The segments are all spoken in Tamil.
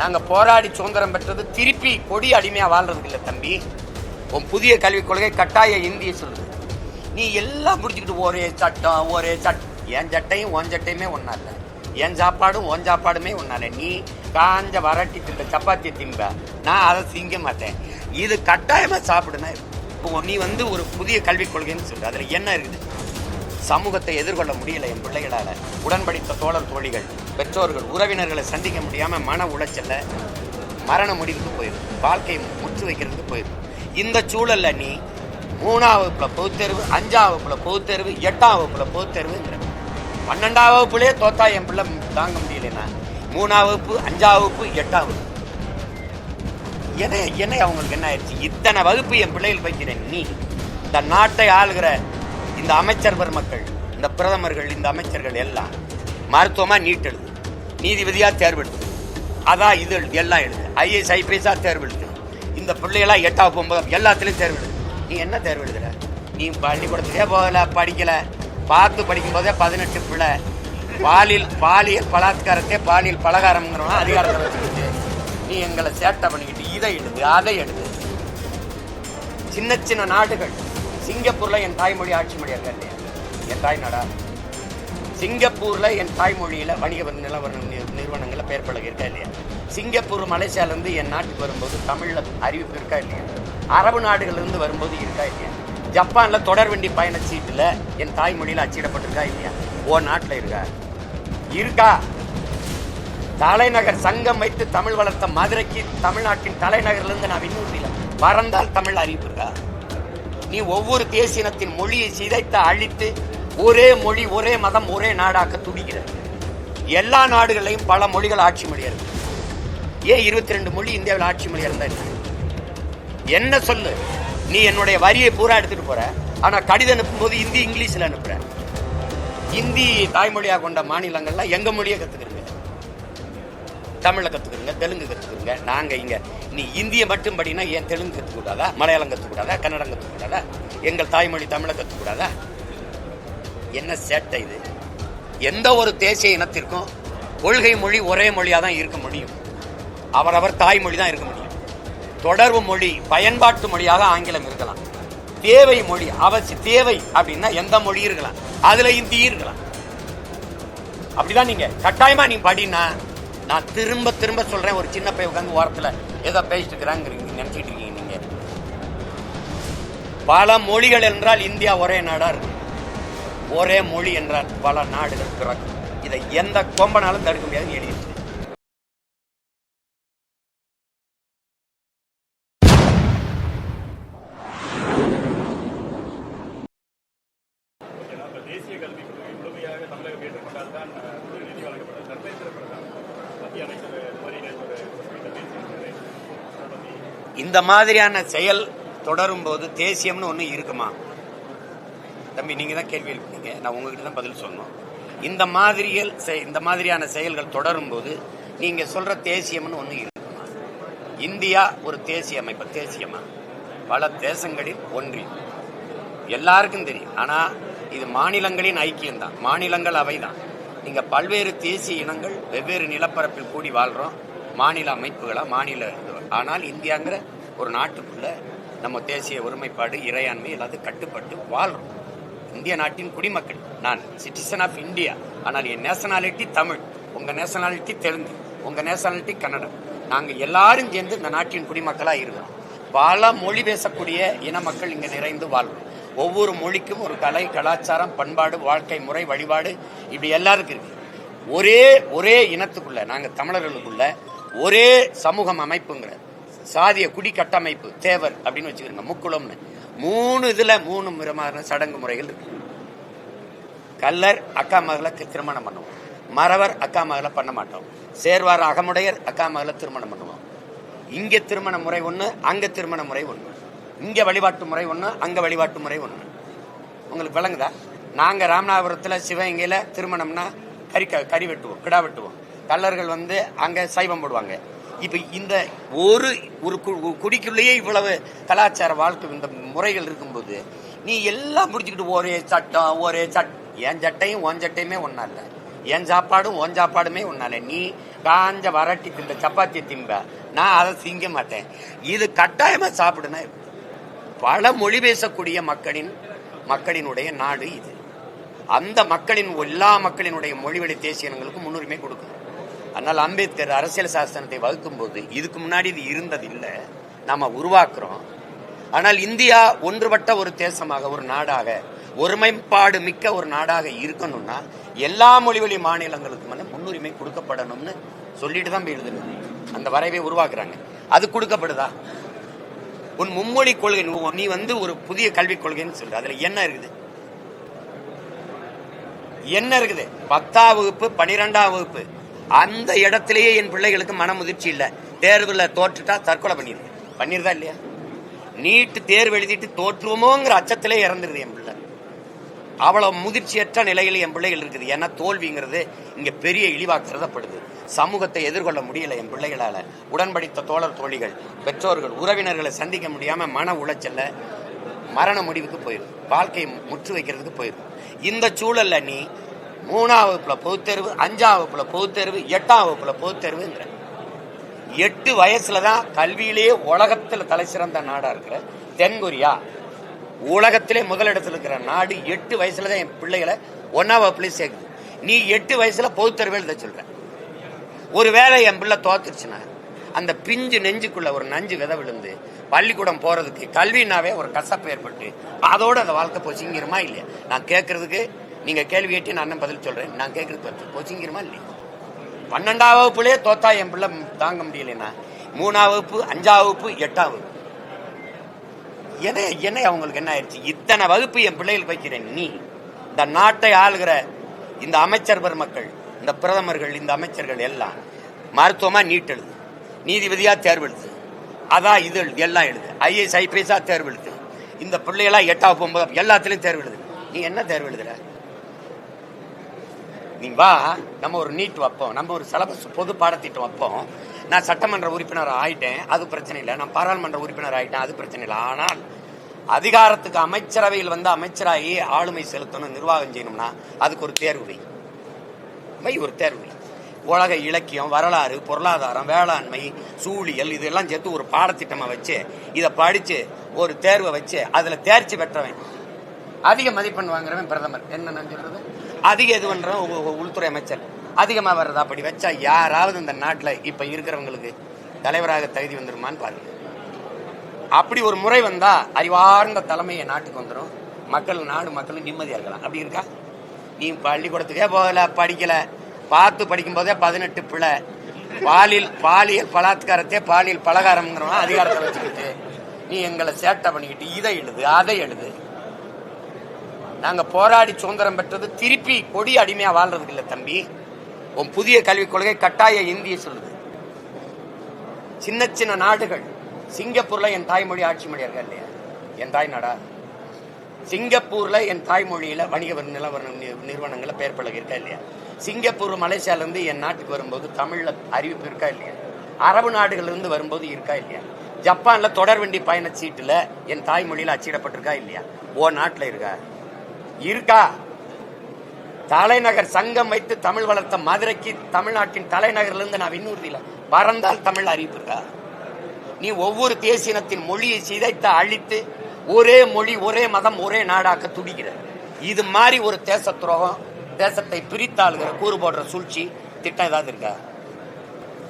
நாங்கள் போராடி சுதந்திரம் பெற்றது திருப்பி கொடி அடிமையாக வாழ்றதுக்கு இல்லை தம்பி. உன் புதிய கல்விக் கொள்கை கட்டாய இந்திய சொல்லுது. நீ எல்லாம் முடிச்சுக்கிட்டு ஒரே சட்டம் ஒரே சட் என் சட்டையும் உன் சட்டையுமே ஒன்றா இல்லை. என் சாப்பாடும் உன் சாப்பாடுமே ஒன்றா இல்லை. நீ காஞ்ச வரட்டி திண்ட சப்பாத்தி திம்ப. நான் அதை திங்க மாட்டேன். இது கட்டாயமாக சாப்பிடுனா இப்போ நீ வந்து ஒரு புதிய கல்விக் கொள்கைன்னு சொல்லு. அதில் என்ன இருக்குது? சமூகத்தை எதிர்கொள்ள முடியல என் பிள்ளைகளால். உடன்படித்த தோழர் தோழிகள் பெற்றோர்கள் உறவினர்களை சந்திக்க முடியாமல் மன உளைச்சல்ல மரண முடிவுக்கு போயிடும் வாழ்க்கையை முற்று வைக்கிறதுக்கு போயிடும் இந்த சூழல்ல நீ மூணாம் வகுப்புல பொதுத்தேர்வு அஞ்சாம் வகுப்புல பொதுத்தேர்வு எட்டாம் வகுப்புல பொதுத்தேர்வுங்கிற. பன்னெண்டாம் வகுப்புலேயே தோத்தா என் பிள்ளை தாங்க முடியலன்னா மூணாம் வகுப்பு அஞ்சாம் வகுப்பு எட்டாம் வகுப்பு. என்ன என்ன அவங்களுக்கு என்ன ஆயிடுச்சு? இத்தனை வகுப்பு என் பிள்ளைகள் வைக்கிறேன் நீ. இந்த நாட்டை ஆளுகிற இந்த அமைச்சர் பெருமக்கள் இந்த பிரதமர்கள் இந்த அமைச்சர்கள் எல்லாம் மருத்துவமா நீட் எழுது நீதிபதியா தேர்வு எழுது அதான் இது எழுது எல்லாம் எழுது ஐஏஎஸ் ஐபிஎஸ்ஸா தேர்வு எழுது இந்த பிள்ளைகளா எட்டாவது ஒன்பதாம் எல்லாத்துலயும் தேர்வு எழுது நீ என்ன தேர்வெழுதுற நீ பள்ளிக்கூடத்துக்கே போகல படிக்கல. பார்த்து படிக்கும் போதே பதினெட்டு பிள்ளை பாலியல் பாலியல் பலாத்காரத்தை பாலியல் பலகாரம்ங்கிறவங்க அதிகாரத்தை வச்சுக்கிட்டு நீ எங்களை சேட்டை பண்ணிக்கிட்டு இதை எழுது அதை எழுது. சின்ன சின்ன நாடுகள். சிங்கப்பூரில் என் தாய்மொழி ஆட்சி மொழியாக இல்லையா? என் தாய் நாடா? என் தாய்மொழியில் வணிக நிலவர நி- பெயர் இருக்கா இல்லையா? சிங்கப்பூர் மலேசியாவிலேருந்து என் நாட்டுக்கு வரும்போது தமிழில் அறிவிப்பு இருக்கா இல்லையா? அரபு நாடுகள்லேருந்து வரும்போது இருக்கா இல்லையா? ஜப்பானில் தொடர்வண்டி பயண சீட்டில் என் தாய்மொழியில் அச்சிடப்பட்டிருக்கா இல்லையா? ஓ நாட்டில் இருக்கா? இருக்கா. தலைநகர் சங்கம் வைத்து தமிழ் வளர்த்த மதுரைக்கு தமிழ்நாட்டின் தலைநகர்லேருந்து நான் விண்ணூர்ல பறந்தால் தமிழ் அறிவிப்பு இருக்கா? நீ ஒவ்வொரு தேசினத்தின் மொழியை சிதைத்து அழித்து ஒரே மொழி ஒரே மதம் ஒரே நாடாக்க துடிக்கிற எல்லா நாடுகளையும் பல மொழிகள் ஆட்சி மொழியா இருக்கு. ஏன் இருபத்தி ரெண்டு மொழி இந்தியாவில் ஆட்சி மொழியா இருந்தா என்ன? சொல்லு? நீ என்னுடைய வரியை பூரா எடுத்துட்டு போற. ஆனா கடிதம் அனுப்பும்போது இந்தி இங்கிலீஷில் அனுப்புற. இந்தி தாய்மொழியாக கொண்ட மாநிலங்கள்லாம் எங்க மொழியை கத்துக்கிறீங்க தமிழை கத்துக்கிறீங்க தெலுங்கு கத்துக்கிறீங்க நாங்கள் இங்கே நீ இந்திய மட்டும் படினா ஏன் தெலுங்கு கற்றுக்கூடாதா மலையாளம் கற்றுக்கூடாதா கன்னடம் கத்துக்கூடாதா? எங்கள் தாய்மொழி தமிழை கற்றுக்கூடாதா என்ன சேட்டை இது? எந்த ஒரு தேசிய இனத்திற்கும் கொள்கை மொழி ஒரே மொழியாக தான் இருக்க முடியும். அவரவர் தாய்மொழி தான் இருக்க முடியும். தொடர்பு மொழி பயன்பாட்டு மொழியாக ஆங்கிலம் இருக்கலாம். தேவை மொழி அவசிய தேவை அப்படின்னா எந்த மொழி இருக்கலாம். அதுல இந்தி இருக்கலாம். அப்படிதான் நீங்க கட்டாயமா நீ படினா நான் திரும்ப திரும்ப சொல்றேன். ஒரு சின்ன பையன் உட்காந்து ஓரத்தில் ஏதோ பேசிட்டு இருக்கிறாங்கிறீங்க நினைச்சிட்டு இருக்கீங்க நீங்க. பல மொழிகள் என்றால் இந்தியா ஒரே நாடா இருக்கு ஒரே மொழி என்றால் பல நாடுகள் பிறக்கும். இதை எந்த கொம்பனாலும் தடுக்க முடியாதுன்னு எழுதி வச்சிருக்கேன். ஏன்னா, இப்ப தேசிய கல்விக் கொள்கை முழுமையாக தமிழகம் ஏற்றுக்கொண்டால்தான் அஹ், புது நிதி வழங்கப்படும் தர்மேந்திர பிரதான் மத்திய அமைச்சர் இந்த மாதிரி நேற்று ஒரு குறிப்பிட்ட பேசியிருக்காரு அதை பத்தி இந்த மாதிரியான செயல் தொடரும் போது தேசியம்னு ஒன்று இருக்குமா? தம்பி நீங்க தான் கேள்வி எழுப்பினீங்க. நான் உங்ககிட்ட தான் பதில் சொல்லணும். இந்த மாதிரியல் செ- இந்த மாதிரியான செயல்கள் தொடரும் போது நீங்க சொல்ற தேசியம்னு ஒன்று இருக்குமா? இந்தியா ஒரு தேசிய அமைப்பு தேசியமா? பல தேசங்களில் ஒன்றி எல்லாருக்கும் தெரியும். ஆனால் இது மாநிலங்களின் ஐக்கியம் தான் மாநிலங்கள் அவைதான். நீங்கள் பல்வேறு தேசிய இனங்கள் வெவ்வேறு நிலப்பரப்பில் கூடி வாழ்கிறோம் மாநில அமைப்புகளா மாநில ஆனால் இந்தியாங்கிற ஒரு நாட்டுக்குள்ள நம்ம தேசிய ஒருமைப்பாடு இறையாண்மை எல்லாத்தையும் கட்டுப்பட்டு வாழ்றோம். இந்திய நாட்டின் குடிமக்கள். நான் சிட்டிசன் ஆஃப் இந்தியா ஆனால் என் நேஷனாலிட்டி தமிழ். உங்க நேஷனாலிட்டி தெலுங்கு. உங்க நேஷனாலிட்டி கன்னடம் நாங்கள் எல்லாரும் சேர்ந்து இந்த நாட்டின் குடிமக்களா இருக்கிறோம். பல மொழி பேசக்கூடிய இன மக்கள் இங்க நிறைந்து வாழ்றோம் ஒவ்வொரு மொழிக்கும் ஒரு கலை கலாச்சாரம் பண்பாடு வாழ்க்கை முறை வழிபாடு இப்படி எல்லாருக்கும் இருக்கு. ஒரே ஒரே இனத்துக்குள்ள நாங்கள் தமிழர்களுக்குள்ள ஒரே சமூகம் அமைப்புங்கிற சாதிய குடி கட்டமைப்பு தேவர் அப்படின்னு வச்சுக்கிறோங்க முக்குளம்னு. மூணு இதுல மூணு விதமான சடங்கு முறைகள் இருக்கு. கல்லர் அக்கா மகளை திருமணம் பண்ணுவோம். மறவர் அக்கா மகளை பண்ண மாட்டோம். சேர்வார் அகமுடையர் அக்கா மகளை திருமணம் பண்ணுவோம். இங்க திருமண முறை ஒண்ணு அங்க திருமண முறை ஒண்ணு. இங்க வழிபாட்டு முறை ஒண்ணு அங்க வழிபாட்டு முறை ஒண்ணு. உங்களுக்கு விளங்குதா? நாங்க ராமநாதபுரத்துல சிவகங்கையில திருமணம்னா கறி கறி வெட்டுவோம் கிடா வெட்டுவோம். கல்லர்கள் வந்து அங்க சைவம் போடுவாங்க. இப்ப இந்த ஒரு ஒரு கு- குடிக்குள்ளேயே இவ்வளவு கலாச்சார வாழ்க்கை இந்த முறைகள் இருக்கும்போது நீ எல்லாம் முடிச்சுக்கிட்டு ஒரே சட்டம் ஒரே சட் என் சட்டையும் உன் சட்டையுமே ஒன்றா இல்லை. என் சாப்பாடும் உன் சாப்பாடுமே ஒன்றா இல்லை. நீ காஞ்ச வரட்டி திம்ப சப்பாத்தி திம்ப. நான் அதை திங்க மாட்டேன். இது கட்டாயமாக சாப்பிடுனா பல மொழி பேசக்கூடிய மக்களின் மக்களினுடைய நாடு இது. அந்த மக்களின் எல்லா மக்களினுடைய மொழிவழி தேசிய இனங்களுக்கு முன்னுரிமை கொடுக்கும். அதனால் அம்பேத்கர் அரசியல் சாசனத்தை வகுக்கும் போது இதுக்கு முன்னாடி இது இருந்ததில்லை. நாம் நாம உருவாக்குறோம். ஆனால் இந்தியா ஒன்றுபட்ட ஒரு தேசமாக ஒரு நாடாக ஒருமைப்பாடு மிக்க ஒரு நாடாக இருக்கணும்னா எல்லா மொழிவழி மாநிலங்களுக்கு வந்து முன்னுரிமை கொடுக்கப்படணும்னு சொல்லிட்டு தான் போய் எழுதுனது அந்த வரைவை உருவாக்குறாங்க. அது கொடுக்கப்படுதா? உன் மும்மொழி கொள்கை நீ வந்து ஒரு புதிய கல்விக் கொள்கைன்னு சொல்ற. அதுல என்ன இருக்குது? என்ன இருக்குது? பத்தாம் வகுப்பு பனிரெண்டாம் வகுப்பு. அந்த இடத்திலேயே என் பிள்ளைகளுக்கு மன முதிர்ச்சி இல்லை. தேர்வுல தோற்றுட்டா தற்கொலை பண்ணிடுது பண்ணிருதா இல்லையா? நீட்டு தேர்வு எழுதிட்டு தோற்றுவோமோங்கிற அச்சத்திலே இறந்துருது என் பிள்ளை. அவ்வளவு முதிர்ச்சியற்ற நிலையில் என் பிள்ளைகள் இருக்குது. ஏன்னா தோல்விங்கிறது இங்க பெரிய இழிவாக கருதப்படுது. சமூகத்தை எதிர்கொள்ள முடியல என் பிள்ளைகளால. உடன்படித்த தோழர் தோழிகள் பெற்றோர்கள் உறவினர்களை சந்திக்க முடியாம மன உளைச்சல்ல மரண முடிவுக்கு போயிடும் வாழ்க்கையை முற்று வைக்கிறதுக்கு போயிடும் இந்த சூழல்ல நீ மூணாம் வகுப்புல பொதுத்தேர்வு அஞ்சாம் வகுப்புல பொதுத்தேர்வு எட்டாம் வகுப்புல பொதுத்தேர்வுங்கிற. எட்டு வயசுல தான் கல்வியிலேயே உலகத்துல தலை சிறந்த நாடா இருக்கிற தென்கொரியா. உலகத்திலே முதலிடத்துல இருக்கிற நாடு எட்டு வயசுல தான் என் பிள்ளைகளை ஒன்னாம் வகுப்புலயே சேர்க்குது. நீ எட்டு வயசுல பொதுத்தேர்வு எழுத சொல்ற. ஒருவேளை என் பிள்ளை தோத்துருச்சுன்னா அந்த பிஞ்சு நெஞ்சுக்குள்ள ஒரு நஞ்சு விதை விழுந்து பள்ளிக்கூடம் போறதுக்கு கல்வினாவே ஒரு கசப்பு ஏற்பட்டு அதோட அந்த வாழ்க்கை பொச்சிங்கிருமா இல்லையா? நான் கேட்கறதுக்கு நீங்க கேள்வி கேட்டு நான் அண்ணன் பதில் சொல்றேன்? நான் கேட்கறதுக்கு பொச்சிங்கிருமா இல்லையா? பன்னெண்டாம் வகுப்புலயே தோத்தா என் பிள்ளை தாங்க முடியலண்ணா. மூணாம் வகுப்பு அஞ்சாம் வகுப்பு எட்டாம் வகுப்பு. என்ன என்ன அவங்களுக்கு என்ன ஆயிடுச்சு? இத்தனை வகுப்பு என் பிள்ளைகளுக்கு வைக்கிறேன் நீ. இந்த நாட்டை ஆளுகிற இந்த அமைச்சர் பெருமக்கள் இந்த பிரதமர்கள் இந்த அமைச்சர்கள் எல்லாம் மருத்துவமா நீட் எழுது. நீதிபதியா தேர்வு எழுது. அதான் இது எழுது. எல்லாம் எழுது. ஐஏஎஸ் ஐபிஎஸ்ஆ தேர்வு எழுது. இந்த பிள்ளைகளா எட்டாவது ஒன்பது எல்லாத்துலயும் தேர்வு எழுது. நீ என்ன தேர்வு எழுதுற? நீ வா நம்ம ஒரு நீட் வைப்போம். நம்ம ஒரு சிலபஸ் பொது பாடத்திட்டம் வைப்போம். நான் சட்டமன்ற உறுப்பினர் ஆயிட்டேன் அது பிரச்சனை இல்லை. நான் பாராளுமன்ற உறுப்பினர் ஆயிட்டேன் அது பிரச்சனை இல்லை. ஆனால் அதிகாரத்துக்கு அமைச்சரவையில் வந்து அமைச்சராகி ஆளுமை செலுத்தணும் நிர்வாகம் செய்யணும்னா அதுக்கு ஒரு தேர்வு வை. ஒரு தேர்வு உலக இலக்கியம் வரலாறு பொருளாதாரம் வேளாண்மை சூழியல் இதெல்லாம் சேர்த்து ஒரு பாடத்திட்டமாக வச்சு இதை படித்து ஒரு தேர்வை வச்சு அதில் தேர்ச்சி பெற்றவன். அதிக மதிப்பெண் வாங்குறவன் பிரதமர். என்ன நான் அதிக இது பண்ணுறோம் உ- உள்துறை அமைச்சர். அதிகமாக வர்றதா அப்படி வச்சா யாராவது இந்த நாட்டில் இப்போ இருக்கிறவங்களுக்கு தலைவராக தகுதி வந்துருமான்னு பாருங்க. அப்படி ஒரு முறை வந்தா அறிவார்ந்த தலைமையை நாட்டுக்கு வந்துடும் மக்கள் நாடு மக்களும் நிம்மதியாக இருக்கலாம். அப்படி இருக்கா? நீ பள்ளிக்கூடத்துக்கே போகல படிக்கல. பார்த்து படிக்கும்போதே பதினெட்டு பிள்ளை பாலியல் பாலியல் பலாத்காரத்தே பாலியல் பலகாரம்ங்கிறவன் அதிகாரத்தை வச்சுக்கிட்டு நீ எங்களை சேட்டை பண்ணிக்கிட்டு இதை எழுது அதை எழுது. நாங்க போராடி சுதந்திரம் பெற்றது திருப்பி கொடி அடிமையா வாழ்றதுக்கு இல்ல தம்பி. உன் புதிய கல்விக் கொள்கை கட்டாய இந்திய சொல்லுது. சின்ன சின்ன நாடுகள். சிங்கப்பூர்ல என் தாய்மொழி ஆட்சி மொழியா இருக்கா இல்லையா? என் தாய் நாடா? சிங்கப்பூர்ல என் தாய்மொழியில வணிக வரி- நிலவர நி- பெயர் பலகை இருக்கா இல்லையா? சிங்கப்பூர் மலேசியால இருந்து என் நாட்டுக்கு வரும்போது தமிழ்ல அறிவிப்பு இருக்கா இல்லையா? அரபு நாடுகள்லேருந்து வரும்போது இருக்கா இல்லையா? ஜப்பான்ல தொடர்வண்டி பயண சீட்டுல என் தாய்மொழியில அச்சிடப்பட்டிருக்கா இல்லையா? ஓ நாட்டுல இருக்கா? இருக்கா? தலைநகர் சங்கம் வைத்து தமிழ் வளர்த்த மதுரைக்கு தமிழ்நாட்டின் தலைநகர்லேருந்து நான் விண்ணூர்தியில் பறந்தால் தமிழ் அறிவிப்பு இருக்கா? நீ ஒவ்வொரு தேசியனத்தின் மொழியை சிதைத்து அழித்து ஒரே மொழி ஒரே மதம் ஒரே நாடாக்க துடிக்கிற. இது மாதிரி ஒரு தேச துரோகம் தேசத்தை பிரித்தாளுகிற கூறு போடுற சூழ்ச்சி திட்டம் ஏதாவது இருக்கா?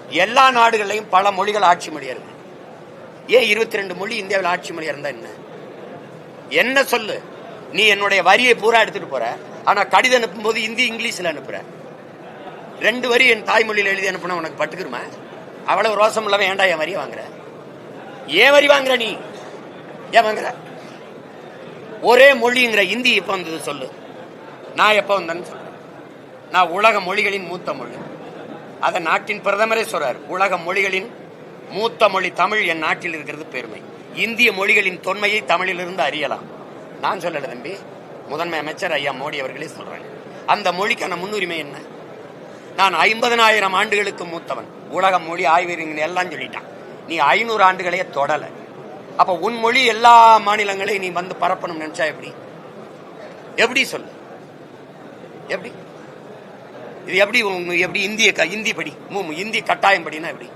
எல்லா நாடுகளையும் பல மொழிகள் ஆட்சி மொழியா இருக்கு. ஏன் இருபத்தி ரெண்டு மொழி இந்தியாவில் ஆட்சி மொழியா இருந்தா என்ன? என்ன சொல்லு? நீ என்னுடைய வரியை பூரா எடுத்துட்டு போற. ஆனா கடிதம் அனுப்பும்போது இந்தி இங்கிலீஷ்ல அனுப்புற. ரெண்டு வரி என் தாய்மொழியில் எழுதி அனுப்புனா உனக்கு பட்டுக்குருமா? அவ்வளவு ரோசம் இல்லாம ஏண்டா என் வரி வாங்குற? ஏன் வரி வாங்குற நீ? ஏன் வாங்குற? ஒரே மொழிங்கிற இந்தி எப்ப வந்தது சொல்லு. நான் எப்ப வந்தேன்னு சொல்றேன் நான் உலக மொழிகளின் மூத்த மொழி. அதை நாட்டின் பிரதமரே சொல்றார். உலக மொழிகளின் மூத்த மொழி தமிழ் என் நாட்டில் இருக்கிறது பெருமை. இந்திய மொழிகளின் தொன்மையை தமிழிலிருந்து அறியலாம். நான் சொல்லல தம்பி. முதன்மை அமைச்சர் ஐயா மோடி அவர்களே சொல்றாங்க அந்த மொழிக்கான முன்னுரிமை என்ன? நான் ஐம்பதனாயிரம் ஆண்டுகளுக்கு மூத்தவன். உலக மொழி ஆய்வறிஞர் எல்லாம் சொல்லிட்டான். நீ ஐநூறு ஆண்டுகளையே தொடல. அப்ப உன் மொழி எல்லா மாநிலங்களையும் நீ வந்து பரப்பணும் நினைச்சா எப்படி? எப்படி சொல்லு? எப்படி? இது எப்படி எப்படி இந்திய க- இந்தி படி? இந்தி கட்டாயம் படினா எப்படி?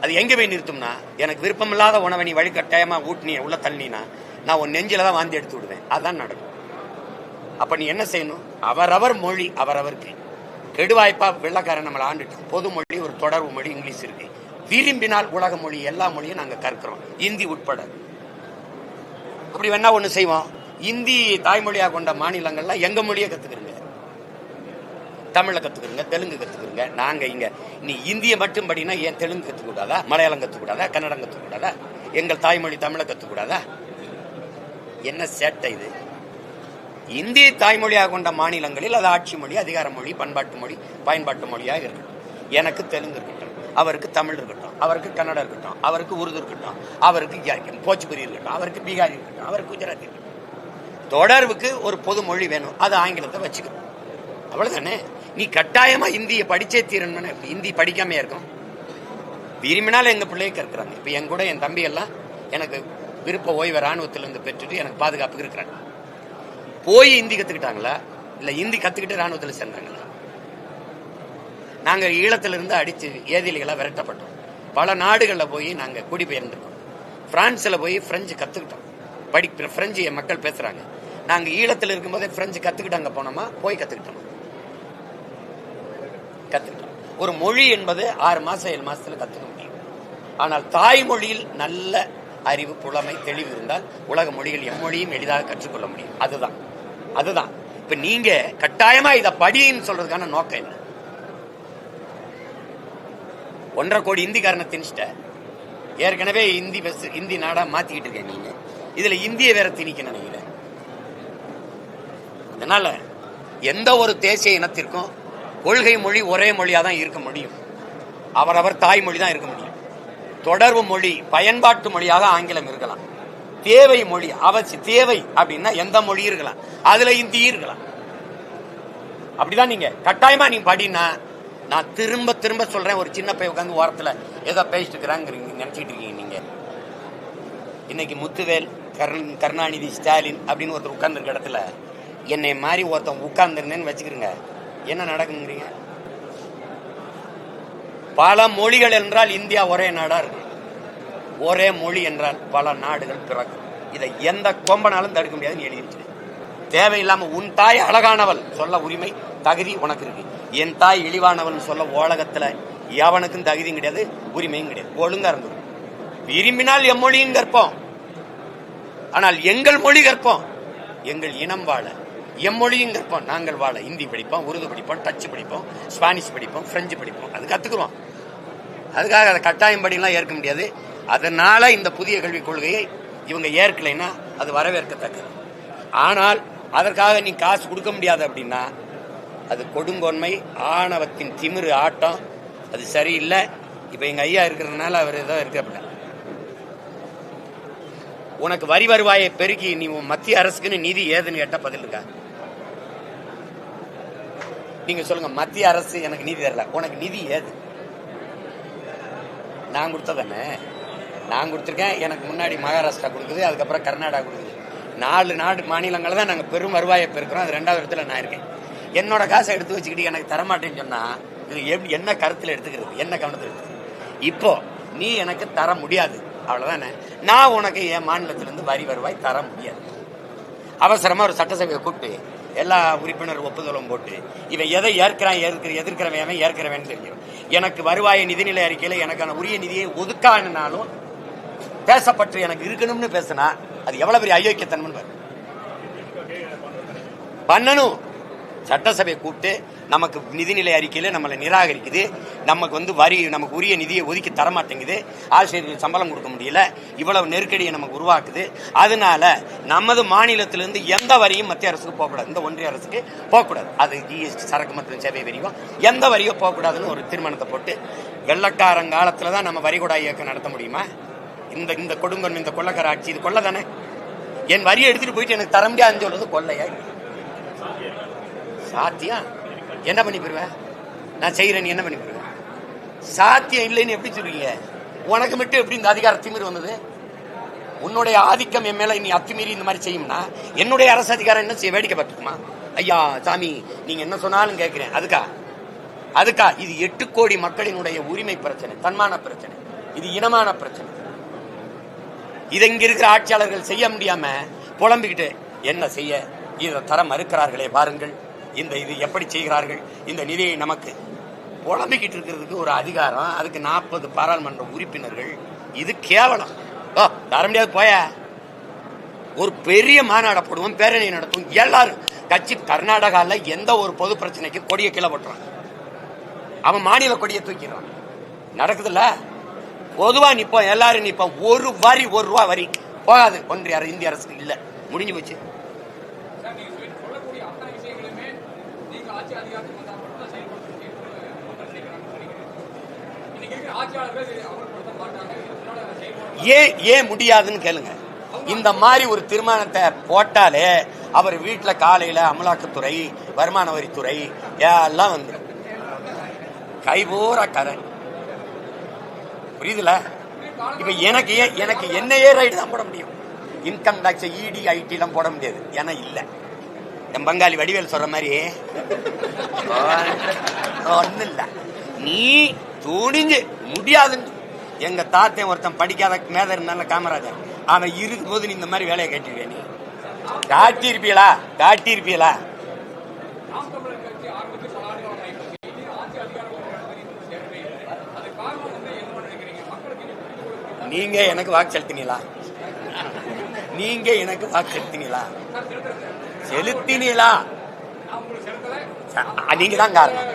அது எங்க போய் நிறுத்தும்னா? எனக்கு விருப்பமில்லாத உணவை நீ வழிகட்டாயமா ஊட்டினிய உள்ள தள்ளினா நான் உன் நெஞ்சில தான் வாந்தி எடுத்து விடுவேன். அதுதான் நடக்கும். அப்ப நீ என்ன செய்யணும்? அவரவர் மொழி அவரவருக்கு. கெடுவாய்ப்பா வெள்ளக்காரன் நம்மளை ஆண்டுட்டு பொது மொழி ஒரு தொடர்பு மொழி இங்கிலீஷ் இருக்கு. விரும்பினால் உலக மொழி எல்லா மொழியும் நாங்க கற்கிறோம். இந்தி உட்பட. அப்படி வேணா ஒண்ணு செய்வோம். இந்தி தாய்மொழியாக கொண்ட மாநிலங்கள்ல எங்க மொழியை கத்துக்கிறீங்க தமிழை கத்துக்கிறீங்க தெலுங்கு கத்துக்கிறீங்க நாங்க இங்க நீ இந்திய மட்டும் படினா ஏன் தெலுங்கு கத்துக்கூடாதா? மலையாளம் கத்துக்கூடாதா? கன்னடம் கத்துக்கூடாதா? எங்கள் தாய்மொழி தமிழை கத்துக்கூடாதா? என்ன சேட்டை இது? இந்திய தாய்மொழியாக கொண்ட மாநிலங்களில் அது ஆட்சி மொழி அதிகார மொழி பண்பாட்டு மொழி பயன்பாட்டு மொழியாக இருக்கட்டும். எனக்கு தெலுங்கு இருக்கட்டும். அவருக்கு தமிழ் இருக்கட்டும். அவருக்கு கன்னடம் இருக்கட்டும். அவருக்கு உருது இருக்கட்டும். அவருக்கு யா- போச்சுபுரி இருக்கட்டும். அவருக்கு பீகாரி இருக்கட்டும். அவருக்கு குஜராத்தி இருக்கட்டும். தொடர்புக்கு ஒரு பொது மொழி வேணும். அது ஆங்கிலத்தை வச்சுக்கணும். அவ்வளவுதானே? நீ கட்டாயமா இந்திய படிச்சே தீரணும்னு இந்தி படிக்காமே இருக்கும்? விரும்பினாலும் எங்க பிள்ளைய கற்கிறாங்க. இப்ப என் கூட என் தம்பி எல்லாம் எனக்கு விருப்ப ஓய்வை ராணுவத்திலிருந்து பெற்றுட்டு எனக்கு பாதுகாப்புக்கு இருக்கிறாங்க. போய் இந்தி கத்துக்கிட்டாங்களா? இல்ல இந்தி கத்துக்கிட்டு ராணுவத்தில் சேர்ந்தாங்களா? நாங்க ஈழத்திலிருந்து அடிச்சு ஏதிலிகளா விரட்டப்பட்டோம். பல நாடுகளில் போய் நாங்க குடிபெயர்ந்துருக்கோம். பிரான்ஸ்ல போய் பிரெஞ்சு கத்துக்கிட்டோம். படி பிரெஞ்சு என் மக்கள் பேசுறாங்க. நாங்க ஈழத்தில் இருக்கும்போதே பிரெஞ்சு கத்துக்கிட்டு அங்க போனோமா? போய் கத்துக்கிட்டோம்? கத்துக்கிட்டோம். ஒரு மொழி என்பது ஆறு மாசம் ஏழு மாசத்துல கத்துக்க முடியும். ஆனால் தாய்மொழியில் நல்ல அறிவு புலமை தெளிவு இருந்தால் உலக மொழிகள் எம்மொழியும் எளிதாக கற்றுக்கொள்ள முடியும். அதுதான். அதுதான். இப்ப நீங்க கட்டாயமா இதை படின்னு சொல்றதுக்கான நோக்கம் என்ன? ஒன்றரை கோடி இந்திக்காரனை திணிச்சிட்ட. ஏற்கனவே இந்தி பஸ் இந்தி நாடா மாத்திக்கிட்டு இருக்கேன் நீங்க. இதுல இந்திய வேற திணிக்க நினைக்கிறேன். அதனால எந்த ஒரு தேசிய இனத்திற்கும் கொள்கை மொழி ஒரே மொழியா தான் இருக்க முடியும். அவரவர் தாய்மொழி தான் இருக்க முடியும். தொடர்பு மொழி பயன்பாட்டு மொழியாக ஆங்கிலம் இருக்கலாம். தேவை மொழி அவசி தேவை அப்படின்னா எந்த மொழி இருக்கலாம். அதுல இந்தி இருக்கலாம். அப்படிதான் நீங்க கட்டாயமா நீங்க படினா நான் திரும்ப திரும்ப சொல்றேன் ஒரு சின்ன பையன் உட்காந்து ஓரத்துல ஏதோ பேசிட்டு இருக்கிறாங்க நினைச்சிட்டு இருக்கீங்க நீங்க. இன்னைக்கு முத்துவேல் கருண் கருணாநிதி ஸ்டாலின் அப்படின்னு ஒருத்தர் உட்கார்ந்துருக்க இடத்துல என்னை மாதிரி ஒருத்தன் உட்கார்ந்துருந்தேன்னு வச்சுக்கிறேங்க என்ன நடக்குங்கிறீங்க? பல மொழிகள் என்றால் இந்தியா ஒரே நாடா இருக்கு. ஒரே மொழி என்றால் பல நாடுகள் பிறக்கும். இதை எந்த கொம்பனாலும் தடுக்க முடியாதுன்னு எழுதிருச்சு. தேவையில்லாமல் தேவையில்லாம உன் தாய் அழகானவள் சொல்ல உரிமை தகுதி உனக்கு இருக்கு. என் தாய் இழிவானவள் சொல்ல உலகத்துல எவனுக்கும் தகுதியும் கிடையாது உரிமையும் கிடையாது. ஒழுங்கா இருந்தது விரும்பினால் எம்மொழியும் கற்போம். ஆனால் எங்கள் மொழி கற்போம். எங்கள் இனம் வாழ. எம்மொழியும் கற்போம். நாங்கள் வாழ. இந்தி படிப்போம் உருது படிப்போம் டச்சு படிப்போம் ஸ்பானிஷ் படிப்போம் பிரெஞ்சு படிப்போம். அது கத்துக்குறோம் அதுக்காக அதை கட்டாயம் படிலாம் ஏற்க முடியாது. அதனால இந்த புதிய கல்விக் கொள்கையை இவங்க ஏற்கலைன்னா அது வரவேற்கத்தக்கது. ஆனால் அதற்காக நீ காசு கொடுக்க முடியாது அப்படின்னா அது கொடுங்கோன்மை ஆணவத்தின் திமிரு ஆட்டம் அது சரியில்லை. இப்போ எங்கள் ஐயா இருக்கிறதுனால அவர் ஏதோ இருக்கப்பட உனக்கு வரி வருவாயை பெருக்கி நீ மத்திய அரசுக்குன்னு நிதி ஏதுன்னு கேட்டால் பதில் இருக்கா? நீங்கள் சொல்லுங்கள் மத்திய அரசு எனக்கு நிதி தரல. உனக்கு நிதி ஏது? நான் கொடுத்ததானே நான் கொடுத்துருக்கேன் எனக்கு முன்னாடி மகாராஷ்டிரா கொடுக்குது அதுக்கப்புறம் கர்நாடகா கொடுக்குது. நாலு நாடு மாநிலங்களில் தான் நாங்கள் பெரும் வருவாயை பெருக்கிறோம். அது ரெண்டாவது இடத்துல நான் இருக்கேன். என்னோட காசை எடுத்து வச்சுக்கிட்டு எனக்கு தரமாட்டேன்னு சொன்னால் இது எப்படி என்ன கருத்தில் எடுத்துக்கிறது? என்ன கவனத்தில் எடுத்துக்கிறது? இப்போ நீ எனக்கு தர முடியாது. அவ்வளோதானே நான் உனக்கு என் மாநிலத்திலேருந்து வரி வருவாய் தர முடியாது. அவசரமாக ஒரு சட்டசபையை கூப்பிட்டு எல்லா உறுப்பினர் ஒப்புதலும் போட்டு இவன் எதை ஏற்கிறான் ஏற்கிற எதிர்க்கிறவன் ஏற்கிறவன் தெரியும். எனக்கு வருவாய நிதிநிலை அறிக்கையில் எனக்கான உரிய நிதியை ஒதுக்கானாலும் பேசப்பட்டு எனக்கு இருக்கணும்னு பேசினா அது எவ்வளவு பெரிய அயோக்கியத்தன்மை பண்ணணும். சட்டசபையை கூப்பிட்டு நமக்கு நிதிநிலை அறிக்கையில் நம்மளை நிராகரிக்குது. நமக்கு வந்து வரி நமக்கு உரிய நிதியை ஒதுக்கி தர மாட்டேங்குது சம்பளம் கொடுக்க முடியல. இவ்வளவு நெருக்கடியை நமக்கு உருவாக்குது. அதனால நமது மாநிலத்திலிருந்து எந்த வரியும் மத்திய அரசுக்கு போகக்கூடாது. இந்த ஒன்றிய அரசுக்கு போகக்கூடாது. அது ஜிஎஸ்டி சரக்கு மற்றும் சேவை வரியும் எந்த வரியோ போகக்கூடாதுன்னு ஒரு தீர்மானத்தை போட்டு வெள்ளக்காரங்காலத்துல தான் நம்ம வரிகுடா இயக்கம் நடத்த முடியுமா? இந்த இந்த கொடுங்கன் இந்த கொள்ளக்கார ஆட்சி இது கொள்ள தானே என் வரியை எடுத்துட்டு போயிட்டு எனக்கு தர முடியாதுன்னு சொல்றது கொள்ளையா? சாத்தியம் என்ன பண்ணி போயிருவேன் நான் செய்யறேன் நீ என்ன பண்ணி போயிருவேன் சாத்தியம் இல்லைன்னு எப்படி சொல்றீங்க உனக்கு மட்டும் எப்படி இந்த அதிகார திமிர் வந்தது? உன்னுடைய ஆதிக்கம் என் மேல நீ அத்துமீறி இந்த மாதிரி செய்யும்னா என்னுடைய அரசு அதிகாரம் என்ன செய்ய வேடிக்கை பார்த்துக்குமா ஐயா சாமி நீங்க என்ன சொன்னாலும் கேட்கிறேன். அதுக்கா? அதுக்கா? இது எட்டு கோடி மக்களினுடைய உரிமை பிரச்சனை தன்மான பிரச்சனை. இது இனமான பிரச்சனை. இதை இங்க இருக்கிற ஆட்சியாளர்கள் செய்ய முடியாம புலம்பிக்கிட்டு என்ன செய்ய? இதை தர மறுக்கிறார்களே பாருங்கள். இந்த இது எப்படி செய்கிறார்கள்? இந்த நிதியை நமக்கு புலம்பிக்கிட்டு இருக்கிறதுக்கு ஒரு அதிகாரம் அதுக்கு நாற்பது பாராளுமன்ற உறுப்பினர்கள். இது கேவலம். ஓ தர முடியாது போய? ஒரு பெரிய மாநாட போடுவோம் பேரணி நடத்தும் எல்லாரும் கட்சி கர்நாடகாவில் எந்த ஒரு பொது பிரச்சனைக்கு கொடியை கீழே போட்டுறான். அவன் மாநில கொடியை தூக்கிடுறான். நடக்குதுல்ல? பொதுவா நிப்போம் எல்லாரும் நிப்போம். ஒரு வரி ஒரு ரூபா வரி போகாது. ஒன்றிய இந்திய அரசுக்கு இல்லை. முடிஞ்சு போச்சு சார் நீங்க சொல்லி- சொல்லக்கூடிய அத்தனை விஷயங்களுமே நீங்க ஆட்சி அதிகாரத்துக்கு வந்தா மட்டும்தான் செயல்படுத்த மக்கள் நினைக்கிறாங்கன்னு நினைக்கிறேன் இன்னைக்கு இருக்கிற ஆட்சியாளர்கள் இதை அமல்படுத்த மாட்டாங்க இதனால செயல்பட ஏன் ஏன் முடியாதுன்னு கேளுங்க. இந்த மாதிரி ஒரு தீர்மானத்தை போட்டாலே அவர் வீட்டுல காலையில அமலாக்கத்துறை வருமான வரித்துறை எல்லாம் வந்துடும் கைபூரா கரை புரியுதுல? இப்ப எனக்கு ஏன் எனக்கு என்னையே ரைடு தான் போட முடியும். இன்கம் டாக்ஸ் இடி ஐடி எல்லாம் போட முடியாது. ஏன்னா இல்லை. என் பங்காளி வடிவேல் சொல்ற மாதிரி. ஒன்னும் இல்ல நீ துணிஞ்சு முடியாதுன்னு. எங்க தாத்தன் ஒருத்தன் படிக்காத மேத இருந்தால காமராஜர். அவன் இருக்கும் போது நீ இந்த மாதிரி வேலையை கட்டிடுவே நீ? காட்டியிருப்பீங்களா காட்டியிருப்பீங்களா நீங்க எனக்கு வாக்கு செலுத்தினீங்களா நீங்க எனக்கு வாக்கு செலுத்தினீங்களா செலுத்தினீங்களா நீங்க தான் காரணம்.